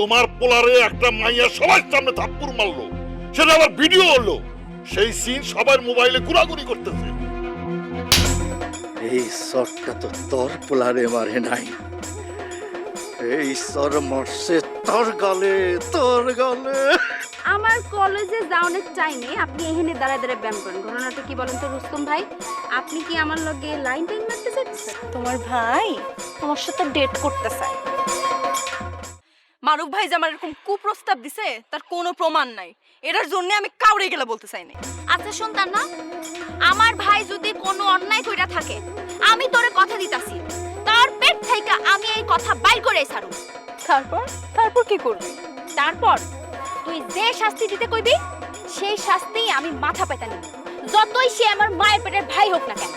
তোমার পোলারে একটা মাইয়া সবার সামনে থাপ্পড় মারলো। সেটা আবার ভিডিও হলো। সেই সিন সবার মোবাইলে ঘোরাঘুরি করতেছে। এই সরটা তো তোর পোলারে মারে নাই। এই সর মরছে তোর গলে তোর গলে। আমার কলেজে যাওয়ানোর টাইমে আপনি এখানে দাঁড়ায় দাঁড়ায় ব্যায়াম করেন। ঘটনাটা কি বলেন তো রুস্তম ভাই? আপনি কি আমার লগে লাইন টাইম মারতে চাচ্ছেন? তোমার ভাই তোমার সাথে ডেট করতে চায়। মারুফ ভাই যে আমার এরকম কুপ্রস্তাব দিছে তার কোনো প্রমাণ নাই। এটার জন্য আমি কাউরে গেলে বলতে চাইনি। আচ্ছা শুনতাম না আমার ভাই যদি কোনো অন্যায় কইরা থাকে আমি তোরে কথা দিতাছি। তার পেট থেকে আমি এই কথা বাইর করে ছাড়ু তারপর? তারপর কি করবি? তারপর তুই যে শাস্তি দিতে কইবি সেই শাস্তি আমি মাথা পেতে নিব। যতই সে আমার মায়ের পেটের ভাই হোক না কেন।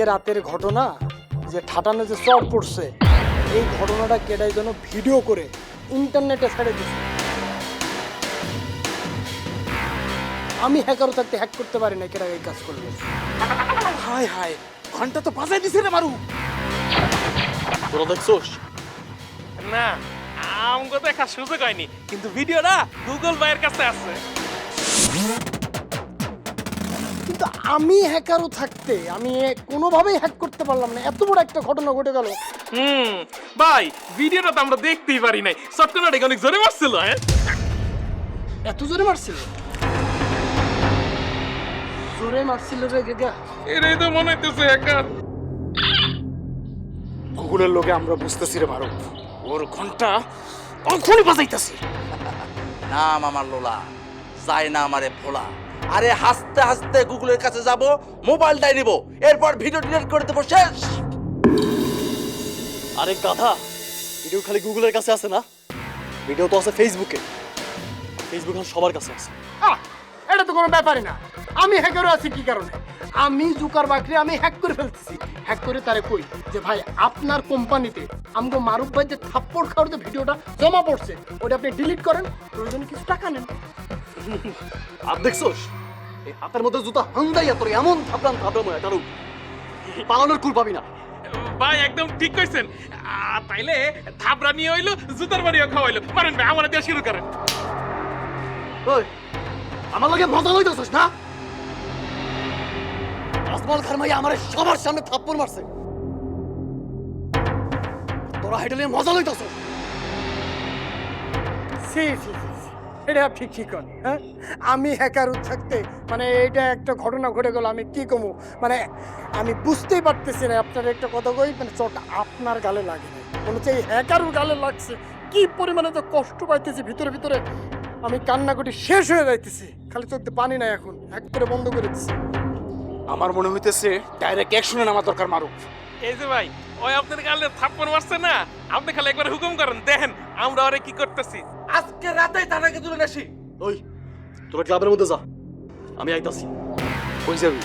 কালকে রাতের ঘটনা যে ঠাটানো যে চর পড়ছে এই ঘটনাটা কেটাই যেন ভিডিও করে ইন্টারনেটে ছেড়ে দিচ্ছে আমি হ্যাকারও থাকতে হ্যাক করতে পারি না কেটা এই কাজ করল। হাই হাই ঘণ্টা তো বাজাই দিছে রে মারু। তোরা দেখছোস? না আমগো দেখার সুযোগ হয়নি কিন্তু ভিডিওটা গুগল ভাইয়ের কাছে আছে। কিন্তু আমি হ্যাকারও থাকতে আমি কোনোভাবেই হ্যাক করতে পারলাম না। এত বড় একটা ঘটনা ঘটে গেল। হুম ভাই ভিডিওটা তো আমরা দেখতেই পারি নাই। সফটওয়্যারটা অনেক জোরে মারছিল হ্যাঁ? এত জোরে মারছিল? জোরে মারছিল রে গেগা। এটাই তো মনে হইতেছে হ্যাকার। গুগলের লোকে আমরা বুঝতেছি রে ভারত ওর ঘণ্টা কখনই বাজাইতাছি। নাম আমার লোলা চাই না আমারে ভোলা। আরে হাসতে হাসতে গুগলের কাছে যাব মোবাইলটাই নিব। এরপর ভিডিও ডিলিট করে দেবো শেষ। আরে গাধা ভিডিও খালি গুগলের কাছে আছে না? ভিডিও তো আছে ফেসবুকে। ফেসবুক এখন সবার কাছে আছে। আহ, এটা তো কোনো ব্যাপারই না। আমি হ্যাকারও আছি কি কারণে? আমি জুকার বাকরি আমি হ্যাক করে ফেলতেছি। হ্যাক করে তারে কই? যে ভাই আপনার কোম্পানিতে আমগো মারুফ ভাই যে থাপ্পড় খাওয়ার যে ভিডিওটা জমা পড়ছে ওটা আপনি ডিলিট করেন প্রয়োজনে কিছু টাকা নেন। আর দেখছোস? এই হাতের মধ্যে জুতা হান্দাইয়া তোর এমন থাপড়ান থাপড়াম হয় কারও পালানোর কুল পাবি না। ভাই একদম ঠিক কইছেন। তাইলে থাবরা নিয়ে হইল জুতার বাড়িও খাওয়াইলো। পারেন ভাই আমার দিয়ে শুরু করেন। ওই আমার লগে মজা লইতেছিস না? আসমাল খান ভাই আমার সবার সামনে থাপ্পড় মারছে। তোরা নিয়ে মজা লইতেছিস। C C C. এটা আপনি কি হ্যাঁ? আমি হ্যাকার থাকতে মানে এটা একটা ঘটনা ঘটে গেল আমি কি কমু? মানে আমি বুঝতেই পারতেছি না আপনার একটা কথা কই মানে চোখটা আপনার গালে লাগে না। মনে হচ্ছে এই হ্যাকারও গালে লাগছে। কি পরিমাণে তো কষ্ট পাইতেছি ভিতরে ভিতরে আমি কান্নাকুটি শেষ হয়ে যাইতেছি। খালি চোখতে পানি নাই এখন এক করে বন্ধ করে দিচ্ছি আমার মনে হইতেছে ডাইরেক্ট অ্যাকশনে নামা দরকার মারুক এই যে ভাই ওই আপনার গালে থাপ্পড় মারছে না? আপনি খালি একবার হুকুম করেন দেখেন আমরা ওরে কি করতেছি। আজকে রাতেই তারাকে তুলে নেছি ওই তোরা ক্লাবের মধ্যে যা। আমি আইতাছি। কই যাবি?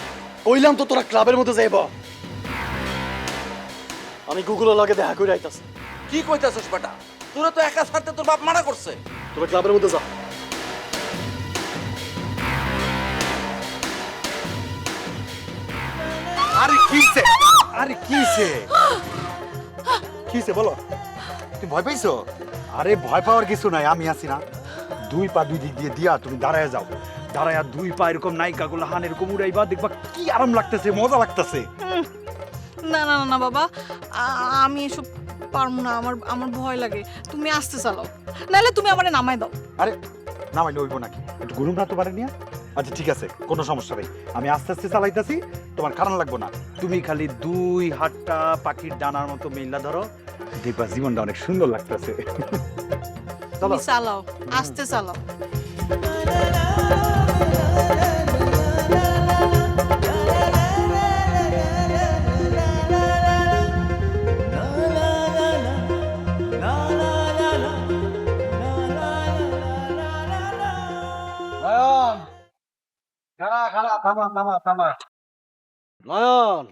কইলাম তো তোরা ক্লাবের মধ্যে যাইব। আমি গুগলের লগে দেখা করে আইতাছি। কি কইতাছস বেটা? তোরা তো একা ছাড়তে তোর বাপ মানা করছে। তোরা ক্লাবের মধ্যে যা। আরে কিছে আরে কিছে কিছে বলো? তুমি ভয় পাইছো? আরে ভয় পাওয়ার কিছু নাই আমি আছি না। দুই পা দুই দিক দিয়ে দিয়া তুমি দাঁড়ায় যাও। দাঁড়ায় দুই পা এরকম নায়িকা গুলো হান এরকম উড়াইবা দেখবা কি আরাম লাগতেছে মজা লাগতেছে। না না না না বাবা আমি এসব পারব না আমার আমার ভয় লাগে। তুমি আসতে চালাও। নাহলে তুমি আমারে নামাই দাও। আরে নামাইলে হইব নাকি? একটু গুরুম না তো পারে নিয়া? আচ্ছা ঠিক আছে কোনো সমস্যা নেই। আমি আস্তে আস্তে চালাইতেছি তোমার কারণ লাগবো না। তুমি খালি দুই হাতটা পাখির ডানার মতো মেলা ধরো। দেখবা জীবনটা অনেক সুন্দর লাগতেছে। চলো। চালাও আস্তে চালাও। নয়ন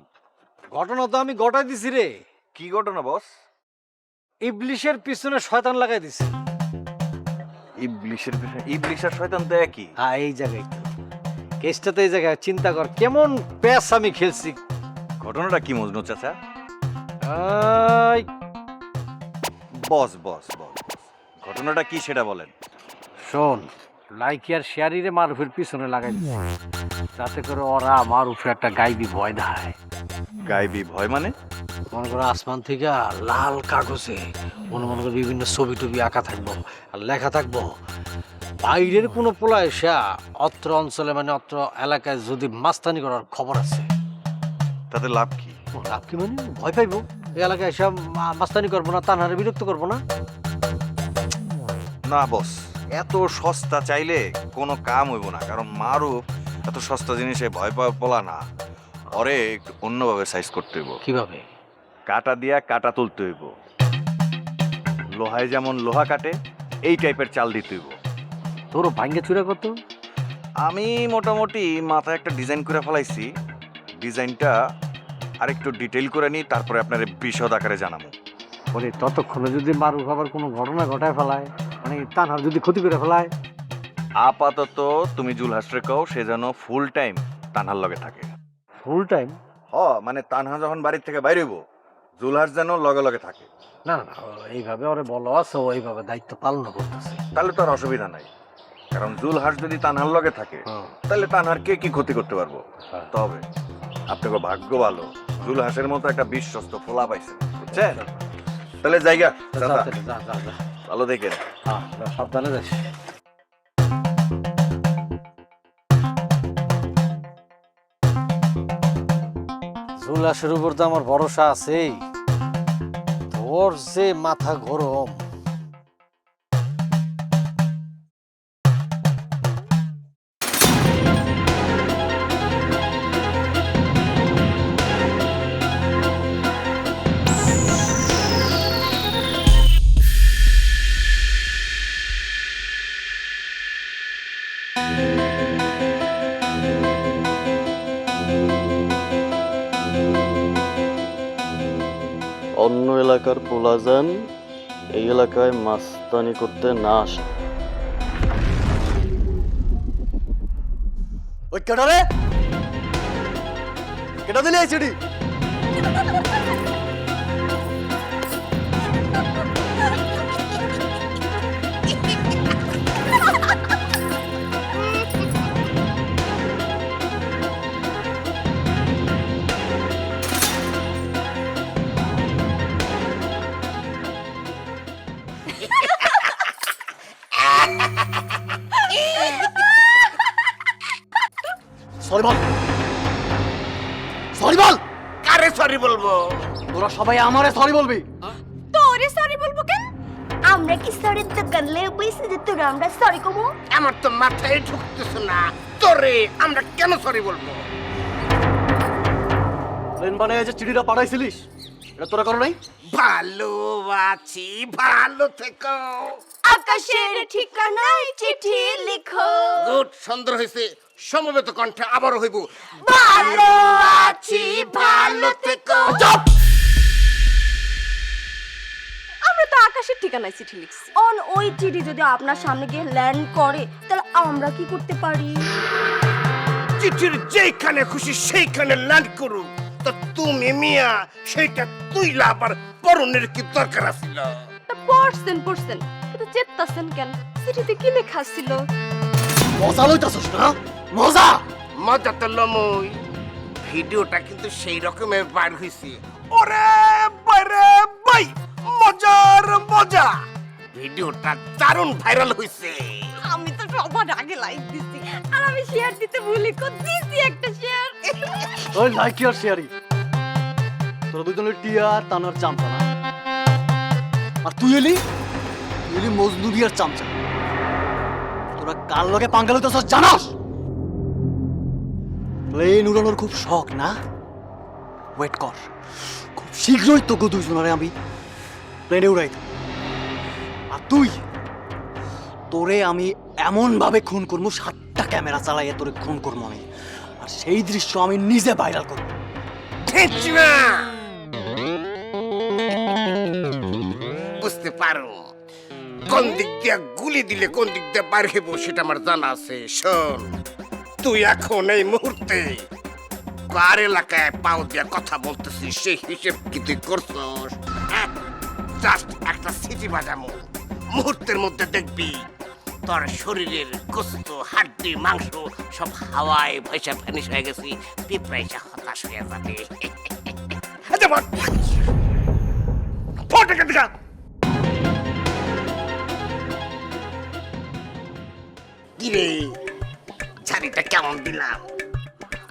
ঘটনা তো আমি গটাই দিছি রে। কি ঘটনা বস? ইবলিশের পিছনে শয়তান লাগাই দিছে। ইবলিশের ইবলিশ আর শয়তান তো একই। হ্যাঁ এই জায়গায় কেসটা তো এই জায়গায় চিন্তা কর কেমন প্যাস আমি খেলছি। ঘটনাটা কি মজনু চাচা? বস বস বস ঘটনাটা কি সেটা বলেন। শোন লাইকি আর শেয়ারিরে মারুফের পিছনে লাগাই দিছে। যাতে করে ওরা মারুফে একটা গাইবি ভয় দেয় গাইবি ভয় মানে? মনে করো আসমান থেকে লাল কাগজে মনে মনে করে বিভিন্ন ছবি টবি আঁকা থাকব আর লেখা থাকব। বাইরের কোনো পোলা এসা অত্র অঞ্চলে মানে অত্র এলাকায় যদি মাস্তানি করার খবর আছে। তাতে লাভ কি? লাভ কি মানে? ভয় পাইবো। এই এলাকায় এসে মাস্তানি করব না তানহারে বিরক্ত করব না। না বস। এত সস্তা চাইলে কোনো কাম হইব না কারণ মারুফ এত সস্তা জিনিসে ভয় পাওয়া পোলা না। ওরে একটু অন্যভাবে সাইজ করতে হইব। কীভাবে? কাটা দিয়া কাটা তুলতে হইব। লোহায় যেমন লোহা কাটে এই টাইপের চাল দিতে হইব। তোর ভাঙ্গে চুরা কত? আমি মোটামুটি মাথায় একটা ডিজাইন করে ফেলাইছি। ডিজাইনটা আরেকটু ডিটেইল করে নিই তারপরে আপনার বিশদ আকারে জানাব। বলে ততক্ষণে যদি মারু আবার কোনো ঘটনা ঘটায় ফেলায় মানে তানহার যদি ক্ষতি করে ফেলায় আপাতত তুমি জুলহাসরে কও সে যেন ফুল টাইম তানহার লগে থাকে। ফুল টাইম হ মানে তানহা যখন বাড়ির থেকে বাইরে হইব জুলহাস যেন লগে লগে থাকে। না না এইভাবে ওরে বলো আছে ও এইভাবে দায়িত্ব পালন করতেছে। তাহলে তো আর অসুবিধা নাই। কারণ জুলহাস যদি তানহার লগে থাকে। তাহলে তানহার কে কি ক্ষতি করতে পারব? হ্যাঁ। তবে আপনাকে ভাগ্য ভালো জুলহাসের মতো একটা বিশ্বস্ত ফোলা পাইছে বুঝছেন? তাহলে জায়গা। ভালো দেখেন। হ্যাঁ, সাবধানে যাস জুলাসের উপর তো আমার ভরসা আছেই। তোর যে মাথা গরম এলাকার পোলাজান এই এলাকায় মাস্তানি করতে না আসে। ওই কেটা কেটা দিলে এই চিঠি? সবাই আমারে সরি বলবি। তোরে সরি বলব কেন? আমরা কি সরির দোকান লে বইছে যে তোরা আমরা সরি কমু আমার তো মাথায় ঢুকতেছে না। তোরে আমরা কেন সরি বলব? প্লেন বানায় যে চিঠিটা পাঠাইছিলিস এটা তোরা করো নাই? ভালো আছি ভালো থেকো। আকাশের ঠিকানায় চিঠি লিখো। গুড সুন্দর হয়েছে সমবেত কণ্ঠে আবারও হইব। ভালো আছি ভালো থেকো। আমরা তো আকাশের ঠিকানায় চিঠি লিখছি। অন ওই চিঠি যদি আপনার সামনে গিয়ে ল্যান্ড করে তাহলে আমরা কি করতে পারি? চিঠির যেখানে খুশি সেইখানে ল্যান্ড করুক তা তুমি মিয়া সেইটা তুই আবার পরনের কি দরকার আছিল? তা পড়ছেন পড়ছেন। কিন্তু চেত্তাছেন কেন? চিঠিতে কি লেখা ছিল? মজা লইতাছস না? মজা! মজা তো লমই। ভিডিওটা কিন্তু সেই রকমের বার হইছে। ওরে বাইরে বাই! মজার মজা। ভিডিওটা দারুণ ভাইরাল হইছে। আমি তো সবার আগে লাইক দিছি আর আমি শেয়ার দিতে ভুলি কো দিছি একটা শেয়ার ওই লাইক আর শেয়ারি তোরা দুজনের টিয়া আর তানার চামচা না। আর তুই এলি? তুই এলি মজনুরি আর চামচা। তোরা কার লগে পাঙ্গাল হইতেছস জানাস? প্লেন উড়ানোর খুব শখ না? ওয়েট কর। খুব শীঘ্রই তোকে দুইজনারে আমি প্লেনে উড়াই আর তুই? তোরে আমি এমন ভাবে খুন করব, সাতটা ক্যামেরা চালাইয়ে তোরে খুন করব আমি। আর সেই দৃশ্য আমি নিজে ভাইরাল করব। বুঝতে পারো, কোন দিক দিয়ে গুলি দিলে কোন দিক দিয়ে বার হইব সেটা আমার জানা আছে, শোন। তুই এখন এই মুহূর্তে কার এলাকায় পাও দিয়া কথা বলতেছিস, সেই হিসেব কি তুই করছস? জাস্ট একটা সিটি বাজামো মুহূর্তের মধ্যে দেখবি তোর শরীরের গোস্ত, হাড্ডি, মাংস সব হাওয়ায় ভয়সা ফ্যানিশ হয়ে গেছি পিঁপড়াইসা হতাশ হয়ে যাবে। আচ্ছা ছাড়িটা কেমন দিলাম?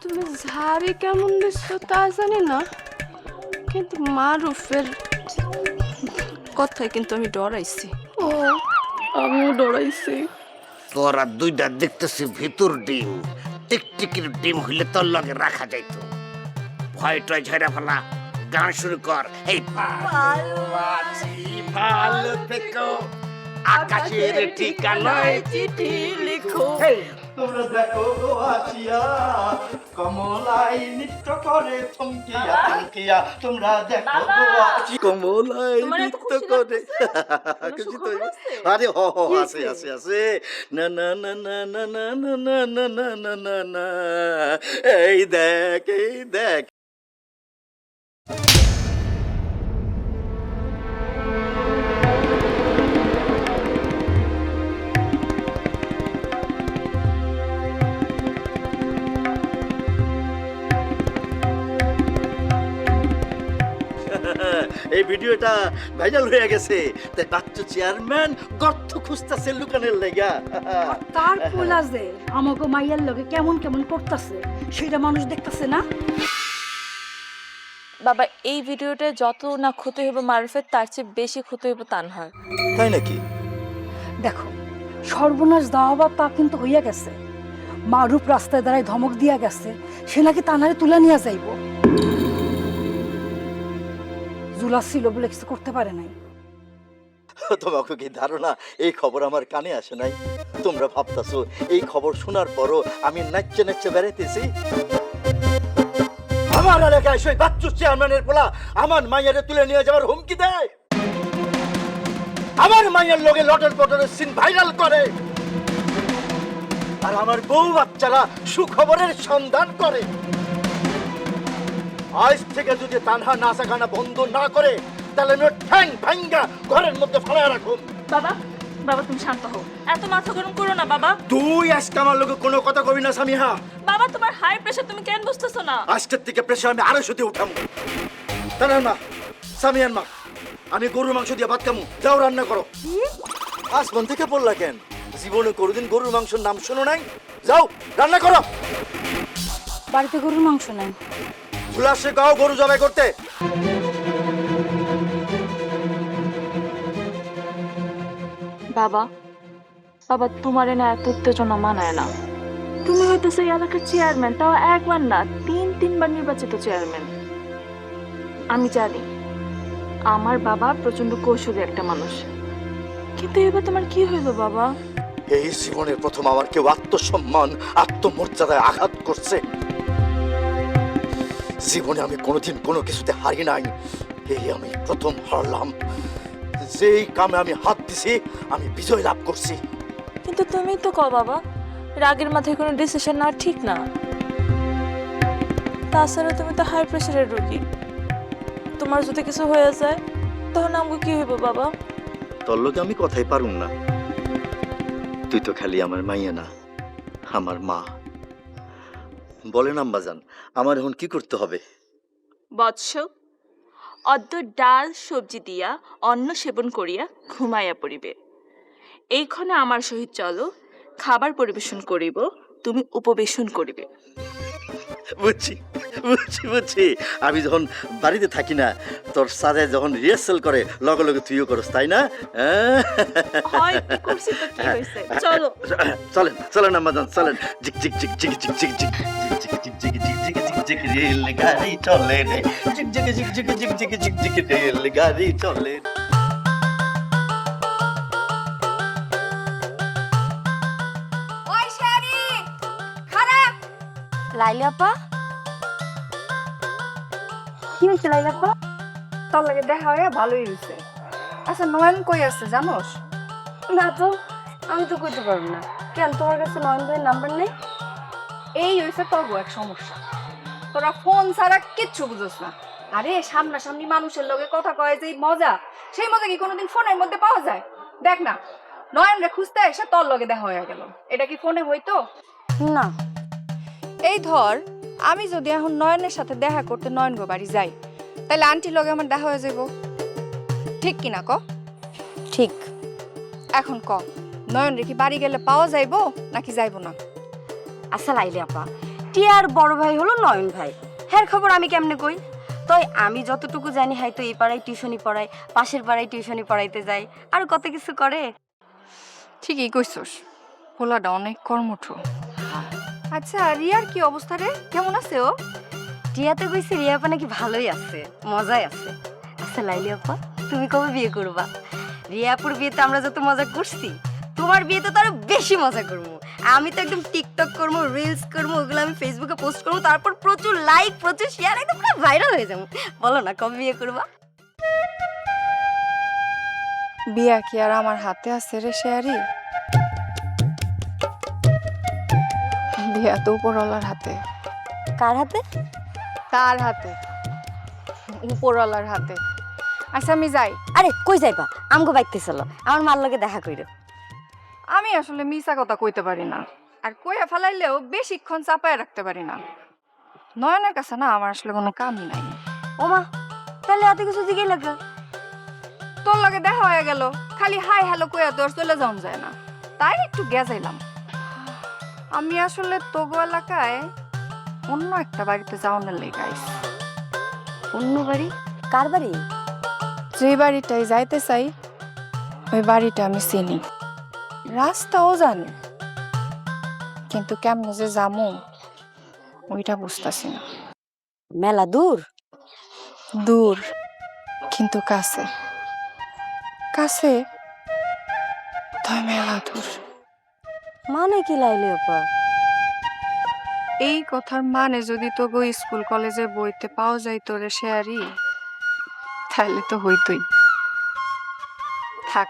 তুমি ঝাড়ি কেমন দিচ্ছ তা জানি না, কিন্তু মারুফের কথায় কিন্তু আমি ডরাইছি। ও আমিও ডরাইছি। তোরা দুইটা দেখতেছি ভিতর ডিম। টিকটিকির ডিম হইলে তোর লগে রাখা যাইতো। ভয় টয় ঝরা ফেলা গান শুরু কর। এই ভালো থেকো আকাশের ঠিকানায় চিঠি লিখো। তোমরা দেখো গো আসিয়া কমলাই নৃত্য করে থমকিয়া থমকিয়া তোমরা দেখো গো আসি কমলাই নৃত্য করে খুশি তো আরে হ হ আছে আছে আছে না না না না না না না না না না না না না এই দেখ এই দেখ এই ভিডিওটা ভাইরাল হয়ে গেছে। তাই বাচ্চা চেয়ারম্যান গর্ত খুঁজতেছে লুকানের লেগা। তার পোলা যে আমাকে মাইয়ার লগে কেমন কেমন করতেছে সেটা মানুষ দেখতেছে না? বাবা এই ভিডিওতে যত না ক্ষতি হইব মারুফের তার চেয়ে বেশি ক্ষতি হইব তানহার। তাই নাকি? দেখো সর্বনাশ দাওয়া তা কিন্তু হইয়া গেছে। মারুপ রাস্তায় দাঁড়ায় ধমক দিয়া গেছে সে নাকি তানারে তুলে নিয়ে যাইব। জুলা ছিল বলে কিছু করতে পারে নাই। তোমাকে কি ধারণা? এই খবর আমার কানে আসে নাই। তোমরা ভাবতাছো, এই খবর শোনার পরও আমি নাচছে নাচছে বেড়াইতেছি? আমার এলাকায় সেই বাচ্চু চেয়ারম্যানের পোলা আমার মাইয়ারে তুলে নিয়ে যাওয়ার হুমকি দেয়? আমার মাইয়ের লগে লটর পটরের সিন ভাইরাল করে। আর আমার বউ বাচ্চারা সুখবরের সন্ধান করে। আজ থেকে যদি তানহা নাচা গানা বন্ধ না করে তাহলে আমি ঠ্যাং ভাঙ্গা ঘরের মধ্যে ফেলা রাখুন বাবা বাবা তুমি শান্ত হও। এত মাথা গরম করো না বাবা। তুই আজকে আমার লোকে কোনো কথা কবি না সামিহা। বাবা তোমার হাই প্রেশার তুমি কেন বুঝতেছো না? আজকের থেকে প্রেশার আমি আরও শুতে উঠামু। তানার মা সামিয়ান মা আমি গরুর মাংস দিয়ে ভাত খামু। যাও রান্না করো। আসমান থেকে পড়লা কেন? জীবনে কোনোদিন গরুর মাংসের নাম শোনো নাই? যাও রান্না করো। বাড়িতে গরুর মাংস নাই। ধুলাসে গাও গরু জবাই করতে। বাবা বাবা তোমার না এত উত্তেজনা মানায় না। তুমি হয়তো সেই এলাকার চেয়ারম্যান তাও একবার না তিন তিনবার নির্বাচিত চেয়ারম্যান আমি জানি আমার বাবা প্রচণ্ড কৌশলী একটা মানুষ। কিন্তু এবার তোমার কি হইল বাবা? এই জীবনের প্রথম আমার কেউ আত্মসম্মান আত্মমর্যাদায় আঘাত করছে। জীবনে আমি কোনোদিন কোনো কিছুতে হারি নাই। এই আমি প্রথম হারলাম। যেই কামে আমি হাত দিছি আমি বিজয় লাভ করছি। কিন্তু তুমি তো কও বাবা রাগের মাথায় কোনো ডিসিশন না ঠিক না। তাছাড়া তুমি তো হাই প্রেশারের রোগী। তোমার যদি কিছু হয়ে যায় তখন আমাকে কি হইব বাবা? তোর লোকে আমি কথাই পারুম না। তুই তো খালি আমার মাইয়া না আমার মা। বলেন আম্বাজান আমার এখন কি করতে হবে? বৎস, অদ্য ডাল সবজি দিয়া অন্ন সেবন করিয়া ঘুমাইয়া পড়িবে। এইক্ষণে আমার সহিত চলো, খাবার পরিবেশন করিব, তুমি উপবেশন করিবে। বুঝছি বুঝছি বুঝছি আমি যখন বাড়িতে থাকি না তোর সাথে যখন রিহার্সাল করে লগে লগে তুইও করস তাই না হ্যাঁ? হয় চলেন চলেন আম্বাজান চলেন জিক জিক জিক জিক জিক জিক জিক জিক জিক জিক জিক জিক জিক জিক রেল গাড়ি চলে রে জিক জিক জিক জিক জিক জিক জিক জিক রেল গাড়ি চলে ওই লাইলি আপা? কি হয়েছে লাইলি আপা? তোর লাগে দেখা হয়ে ভালোই হয়েছে আচ্ছা নয়ন কই আছে জানোস? না তো আমি তো কইতে পারব না। কেন তোমার কাছে নয়ন ভাইয়ের নাম্বার নেই? এই হয়েছে তোর এক সমস্যা। তোরা ফোন ছাড়া কিচ্ছু বুঝোস না। আরে সামনাসামনি মানুষের লগে কথা কয় যে মজা সেই মজা কি কোনোদিন ফোনের মধ্যে পাওয়া যায়? দেখ না নয়ন রে খুঁজতে এসে তোর লগে দেখা হয়ে গেল। এটা কি ফোনে হইতো? না। এই ধর আমি যদি এখন নয়নের সাথে দেখা করতে নয়ন গো বাড়ি যাই তাহলে আন্টির লগে আমার দেখা হয়ে যাব। ঠিক কিনা ক? ঠিক। এখন ক নয়ন রে কি বাড়ি গেলে পাওয়া যাইবো নাকি যাইবো না? আচ্ছা লাইলি আপা টিয়ার বড় ভাই হলো নয়ন ভাই। হ্যাঁ খবর আমি কেমনে কই? তাই আমি যতটুকু জানি হয়তো এই পাড়ায় টিউশনি পড়াই পাশের পাড়ায় টিউশনি পড়াইতে যাই আর কত কিছু করে। ঠিকই কইছস পোলাটা অনেক কর্মঠ। আচ্ছা রিয়ার কি অবস্থা রে? কেমন আছে ও? টিয়া তো কইছি রিয়া আপা নাকি ভালোই আছে মজাই আছে। আচ্ছা লাইলি আপা তুমি কবে বিয়ে করবা? রিয়াপুর বিয়েতে আমরা যত মজা করছি তোমার বিয়েতে তো আরও বেশি মজা করব। আমি তো একদম টিকটক করব রিলস করব ওগুলো আমি ফেসবুকে পোস্ট করব তারপর প্রচুর লাইক প্রচুর শেয়ার একদম পুরো ভাইরাল হয়ে যাব। বলো না কবে বিয়ে করবা? বিয়া কি আর আমার হাতে আছে রে শেয়ারি? বিয়া তো উপরওয়ালার হাতে? কার হাতে? কার হাতে? উপরওয়ালার হাতে। আচ্ছা আমি যাই। আরে কই যাইবা? আমগো বাইতে চলো। আমার মার লগে দেখা কইরো। আমি আসলে মিছা কথা কইতে পারি না। আর কইয়া ফেলাইলেও বেশিক্ষণ চাপায় রাখতে পারি না। নয়নের কাছে না আমার আসলে কোনো কামই নাই। ওমা তাহলে এত কিছু দিকেই লাগল? তোর লগে দেখা হয়ে গেল। খালি হাই হ্যালো কইয়া তোর চলে যাওন যায় না। তাই একটু গেছাইলাম আমি আসলে তবু এলাকায় অন্য একটা বাড়িতে যাওয়ানোর লেগে আইছি। অন্য বাড়ি? কার বাড়ি? যে বাড়িটায় যাইতে চাই ওই বাড়িটা আমি চিনি। রাস্তাও জানি কিন্তু কেমনে যে যামু ওইটা বুঝতেছি না। মেলা দূর? দূর কিন্তু কাছে। কাছে তাই মেলা দূর। মানে কি লাইলি আপা? এই কথার মানে যদি তো গো স্কুল কলেজে বইতে পাওয়া যাইতো রে শেয়ারি তাহলে তো হইতই। থাক।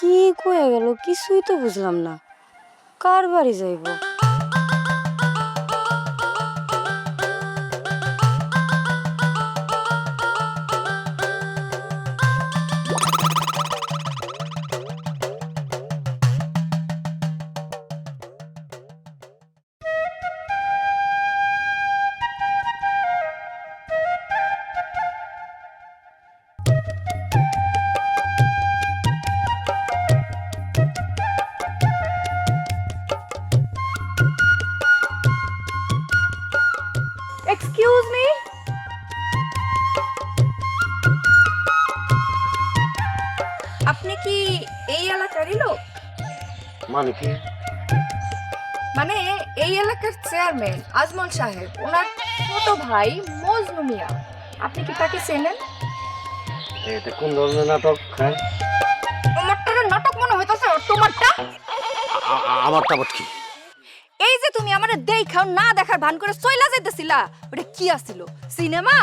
কি কয়ে গেল? কিছুই তো বুঝলাম না। কার বাড়ি যাইব? এক্সকিউজ মি আপনি কি এই এলাকারই লোক? মানে কি? মানে এই এলাকার চেয়ারম্যান আজমল সাহেব ওনার ছোট ভাই মজনু মিয়া। আপনি কি তাকে চেনেন? এটা কোন ধরনের নাটক হ্যাঁ? তোমারটা নাটক মনে হইতাছে তোমারটা? আমারটা আবার কি আমারে দেখাও না দেখার ভান করে সইলা যাইতেছিলা। ওটা কি আসছিল সিনেমা?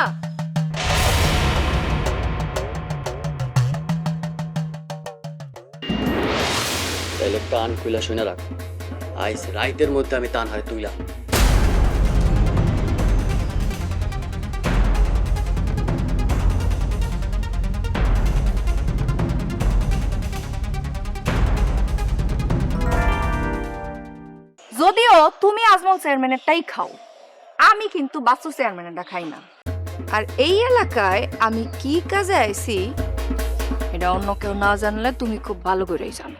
তাহলে কান খুলা শুনে রাখ। আইস রাইতের মধ্যে আমি তান হারে তুইলাম তুমি আজমল চেয়ারম্যানেরটাই খাও। আমি কিন্তু বাসু চেয়ারম্যানেরটা খাই না। আর এই এলাকায় আমি কি কাজে আইছি, এটা অন্য কেউ না জানলে তুমি খুব ভালো করেই জানো।